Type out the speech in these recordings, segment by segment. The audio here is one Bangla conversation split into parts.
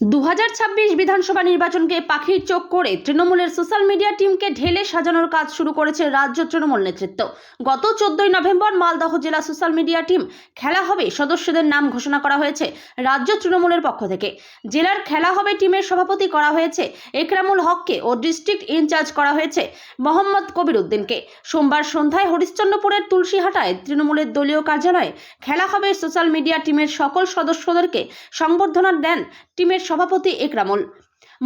দু হাজার ছাব্বিশ বিধানসভা নির্বাচনকে পাখির চোখ করে তৃণমূলের সোশ্যাল মিডিয়া টিমকে ঢেলে সাজানোর কাজ শুরু করেছে রাজ্য তৃণমূল নেতৃত্ব। গত চোদ্দই নভেম্বর মালদহ জেলা সোশ্যাল মিডিয়া টিম খেলা হবে সদস্যদের নাম ঘোষণা করা হয়েছে রাজ্য তৃণমূলের পক্ষ থেকে। জেলার খেলা হবে টিমের সভাপতি করা হয়েছে একরামুল হককে ও ডিস্ট্রিক্ট ইনচার্জ করা হয়েছে মোহাম্মদ কবির উদ্দিনকে সোমবার সন্ধ্যায় হরিশ্চন্দ্রপুরের তুলসীহাটায় তৃণমূলের দলীয় কার্যালয়ে খেলা হবে সোশ্যাল মিডিয়া টিমের সকল সদস্যদেরকে সংবর্ধনা দেন টিমের সভাপতি একরামুল।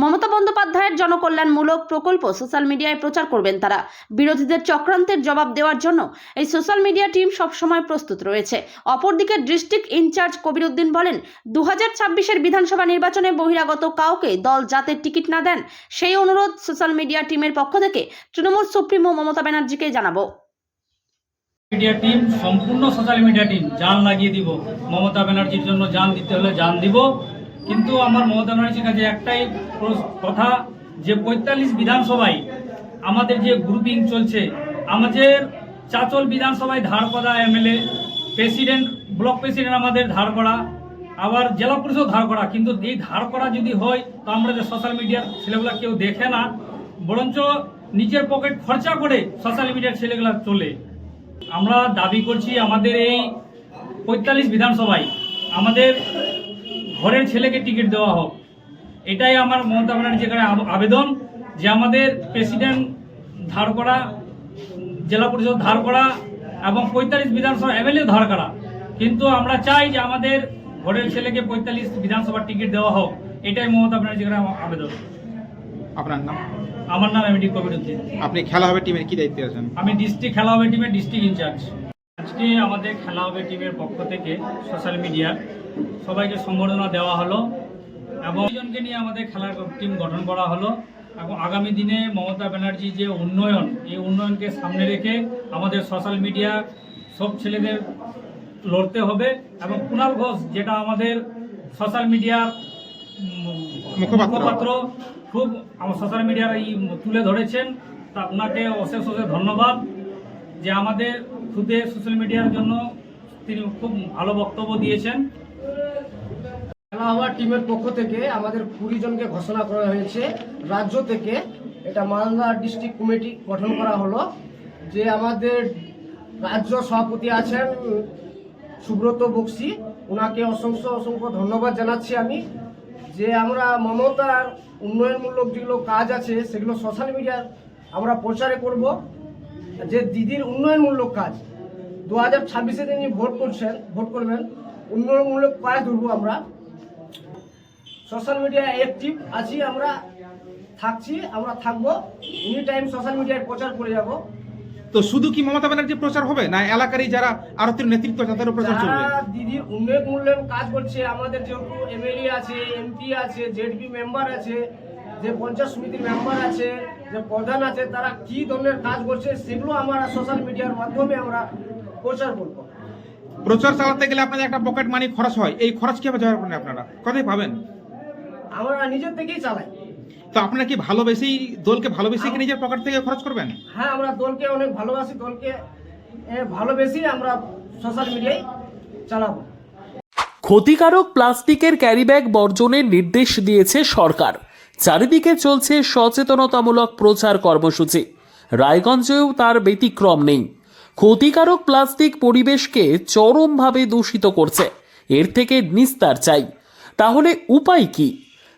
মমতা বন্দ্যোপাধ্যায়ের জনকল্যাণমূলক প্রকল্প সোশ্যাল মিডিয়ায় প্রচার করবেন তারা। বিরোধীদের চক্রান্তের জবাব দেওয়ার জন্য এই সোশ্যাল মিডিয়া টিম সবসময় প্রস্তুত রয়েছে। অপরদিকে ডিস্ট্রিক্ট ইনচার্জ কবির উদ্দিন বলেন দু হাজার বিধানসভা নির্বাচনে বহিরাগত কাউকে দল যাতে টিকিট না দেন, সেই অনুরোধ সোশ্যাল মিডিয়া টিমের পক্ষ থেকে তৃণমূল সুপ্রিমো মমতা ব্যানার্জিকে জানাব। মিডিয়া টিম, সম্পূর্ণ সোশ্যাল মিডিয়া টিম, জান লাগিয়ে দিব। মমতা ব্যানার্জির জন্য জান দিতে হলে জান দিব। কিন্তু আমার মমতা ব্যানার্জির কাছে একটাই কথা যে পঁয়তাল্লিশ বিধানসভায় আমাদের যে গ্রুপিং চলছে, আমাদের চাচল বিধানসভায় ধার করা এমএলএ প্রেসিডেন্ট ব্লক প্রেসিডেন্ট আমাদের ধার করা আবার জেলা পরিষদ ধার করা কিন্তু এই ধার করা যদি হয়, তো আমরা যে সোশ্যাল মিডিয়ার ছেলেগুলা কেউ দেখে না, বরঞ্চ নিজের পকেট খরচা করে সোশ্যাল মিডিয়ার ছেলেগুলা চলে আমরা দাবি করছি আমাদের এই পঁয়তাল্লিশ বিধানসভায় আমাদের ঘরের ছেলেকে টিকিট দেওয়া হোক। এটাই আমার মমতা ব্যানার্জির কাছে আব- আবেদন যে আমাদের প্রেসিডেন্ট ধার করা জেলা পরিষদ ধার করা এবং পঁয়তাল্লিশ বিধানসভা এমএলএ ধার করা। কিন্তু আমরা চাই যে আমাদের ঘরের ছেলেকে পঁয়তাল্লিশ বিধানসভার টিকিট দেওয়া হোক। এটাই মমতা ব্যানার্জির কাছে আমার আবেদন। আপনার নাম? আমার নাম এমডি কবির উদ্দিন আপনি খেলা হবে টিমের কি দায়িত্বে আছেন? আমি ডিস্ট্রিক্ট খেলা হবে টিমের ডিস্ট্রিক্ট ইনচার্জ আজকে আমাদের খেলা হবে টিমের পক্ষ থেকে সোশ্যাল মিডিয়ার সবাইকে সম্বর্ধনা দেওয়া হলো এবং জনকে নিয়ে আমাদের খেলার টিম গঠন করা হলো এবং আগামী দিনে মমতা ব্যানার্জি যে উন্নয়ন এই উন্নয়নকে সামনে রেখে আমাদের সোশ্যাল মিডিয়া সব ছেলেদের লড়তে হবে এবং কুণাল ঘোষ যেটা আমাদের সোশ্যাল মিডিয়ার মুখপাত্র। খুব আমার সোশ্যাল মিডিয়ার এই তুলে ধরেছেন তা আপনাকে অশেষ অশেষ ধন্যবাদ যে আমাদের খুদে সোশ্যাল মিডিয়ার জন্য তিনি খুব ভালো বক্তব্য দিয়েছেন খেলা টিমের পক্ষ থেকে আমাদের কুড়ি জনকে ঘোষণা করা হয়েছে। রাজ্য থেকে এটা মালদা ডিস্ট্রিক্ট কমিটি গঠন করা হলো যে আমাদের রাজ্য সভাপতি আছেন সুব্রত বক্সি। ওনাকে অসংখ্য অসংখ্য ধন্যবাদ জানাচ্ছি আমি যে আমরা মমতার উন্নয়নমূলক যেগুলো কাজ আছে সেগুলো সোশ্যাল মিডিয়ার আমরা প্রচারে করব। যে দিদির উন্নয়নমূলক কাজ, দু হাজার ছাব্বিশে তিনি ভোট করছেন, ভোট করবেন, উন্নয়নমূলক কাজ ধরবো আমরা। সোশ্যাল মিডিয়া অ্যাক্টিভ আছি আমরা থাকছি আমরা থাকব। এনি টাইম সোশ্যাল মিডিয়ায় প্রচার করে যাব। তো শুধু কি মমতা ব্যানার্জি প্রচার হবে না এলাকারই যারা আরতির নেতৃত্ব তাদেরও প্রচার চলবে? যারা দিদির উন্নয়ন মূল্যায়ন কাজ করছে আমাদের যেহেতু এমএলএ আছে এমপি আছে জেডপি মেম্বার আছে যে পঞ্চায়েত সমিতির মেম্বার আছে যে প্রধান আছে তারা কি ধরনের কাজ করছে সেগুলো আমরা সোশ্যাল মিডিয়ার মাধ্যমে আমরা প্রচার করব। প্রচার চালাতে গেলে আপনাদের একটা পকেট মানি খরচ হয় এই খরচ কীভাবে জোগাড় করেন আপনারা? কোথায় পাবেন? আমরা নিজের থেকেই চালাই তো আপনারা কি ভালোবেসেই দলকে ভালোবেসে কি নিজের পকেট থেকে খরচ করবেন? হ্যাঁ আমরা দলকে অনেক ভালোবাসি দলকে এ, আমরা সোশ্যাল মিডিয়ায় চালাবো। ক্ষতিকারক প্লাস্টিকের ক্যারিব্যাগ বর্জনের নির্দেশ দিয়েছে সরকার। চারিদিকে চলছে সচেতনতামূলক প্রচার কর্মসূচি। রায়গঞ্জেও তার ব্যতিক্রম নেই। ক্ষতিকারক প্লাস্টিক পরিবেশকে চরমভাবে দূষিত করছে। এর থেকে নিস্তার চাই। তাহলে উপায় কি?